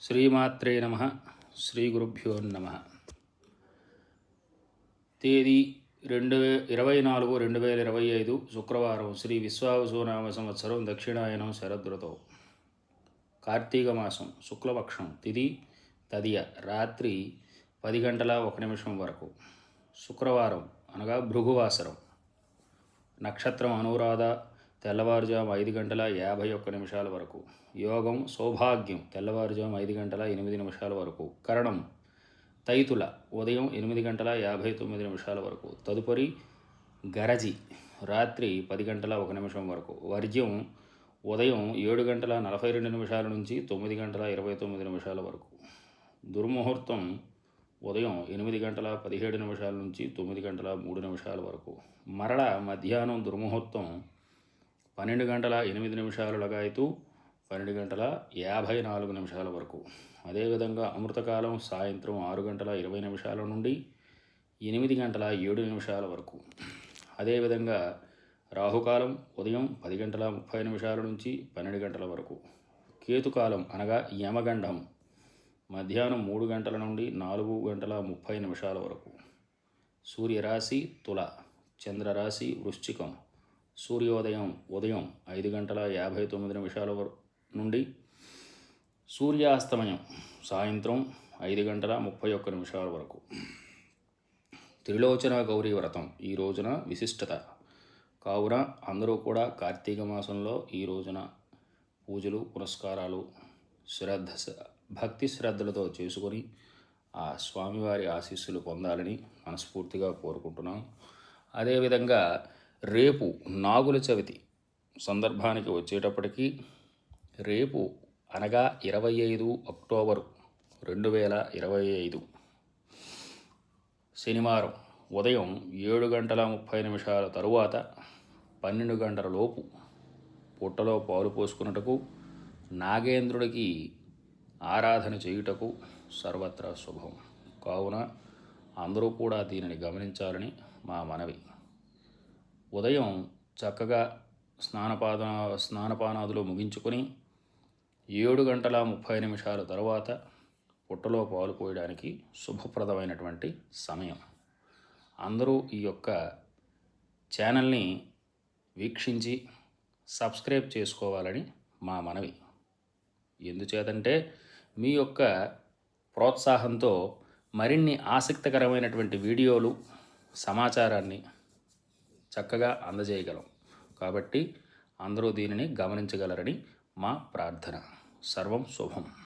శ్రీమాత్రే నమ. శ్రీ గురుభ్యో నమ. తేదీ రెండు వే ఇరవై నాలుగు రెండు వేల ఇరవై ఐదు శుక్రవారం శ్రీ విశ్వావసునామ సంవత్సరం దక్షిణాయనం శరదృతం కార్తీక మాసం శుక్లపక్షం తిది తదియ రాత్రి పది గంటల ఒక నిమిషం వరకు. శుక్రవారం అనగా భృగువాసరం. నక్షత్రం అనురాధ తెల్లవారుజాము ఐదు గంటల యాభై ఒక్క నిమిషాల వరకు. యోగం సౌభాగ్యం తెల్లవారుజాము ఐదు గంటల ఎనిమిది నిమిషాల వరకు. కరణం తైతుల ఉదయం ఎనిమిది గంటల యాభై తొమ్మిది నిమిషాల వరకు. తదుపరి గరజి రాత్రి పది గంటల ఒక నిమిషం వరకు. వర్జ్యం ఉదయం ఏడు గంటల నలభై రెండు నిమిషాల నుంచి తొమ్మిది గంటల ఇరవై తొమ్మిది నిమిషాల వరకు. దుర్ముహూర్తం ఉదయం ఎనిమిది గంటల పదిహేడు నిమిషాల నుంచి తొమ్మిది గంటల మూడు నిమిషాల వరకు. మరల మధ్యాహ్నం దుర్ముహూర్తం పన్నెండు గంటల ఎనిమిది నిమిషాలు లగాయతూ పన్నెండు గంటల యాభై నాలుగు నిమిషాల వరకు. అదేవిధంగా అమృతకాలం సాయంత్రం ఆరు గంటల ఇరవై నిమిషాల నుండి ఎనిమిది గంటల ఏడు నిమిషాల వరకు. అదేవిధంగా రాహుకాలం ఉదయం పది గంటల ముప్పై నిమిషాల నుంచి పన్నెండు గంటల వరకు. కేతుకాలం అనగా యమగండం మధ్యాహ్నం మూడు గంటల నుండి నాలుగు గంటల ముప్పై నిమిషాల వరకు. సూర్యరాశి తుల. చంద్రరాశి వృశ్చికం. సూర్యోదయం ఉదయం ఐదు గంటల యాభై తొమ్మిది నిమిషాల నుండి సూర్యాస్తమయం సాయంత్రం ఐదు గంటల ముప్పై ఒక్క నిమిషాల వరకు. త్రిలోచన గౌరీ వ్రతం ఈ రోజున విశిష్టత. కావున అందరూ కూడా కార్తీక మాసంలో ఈ రోజున పూజలు పురస్కారాలు శ్రద్ధ భక్తి శ్రద్ధలతో చేసుకొని ఆ స్వామివారి ఆశీస్సులు పొందాలని మనస్ఫూర్తిగా కోరుకుంటున్నాం. అదేవిధంగా రేపు నాగుల చవితి సందర్భానికి వచ్చేటప్పటికీ రేపు అనగా ఇరవై ఐదు అక్టోబరు రెండు వేల ఇరవై ఐదు. శనివారం ఉదయం ఏడు గంటల ముప్పై నిమిషాల తరువాత పన్నెండు గంటల లోపు పుట్టలో పాలు పోసుకున్నటకు నాగేంద్రుడికి ఆరాధన చేయుటకు సర్వత్రా శుభం. కావున అందరూ కూడా దీనిని గమనించాలని మా మనవి. ఉదయం చక్కగా స్నానపాద స్నానపానాదులు ముగించుకొని ఏడు గంటల ముప్పై నిమిషాల తర్వాత పుట్టలో పాలు పోయడానికి శుభప్రదమైనటువంటి సమయం. అందరూ ఈ యొక్క ఛానల్ని వీక్షించి సబ్స్క్రైబ్ చేసుకోవాలని మా మనవి. ఎందుచేతంటే మీ యొక్క ప్రోత్సాహంతో మరిన్ని ఆసక్తికరమైనటువంటి వీడియోలు సమాచారాన్ని చక్కగా అందజేయగలం. కాబట్టి అందరూ దీనిని గమనించగలరని మా ప్రార్థన. సర్వం శుభం.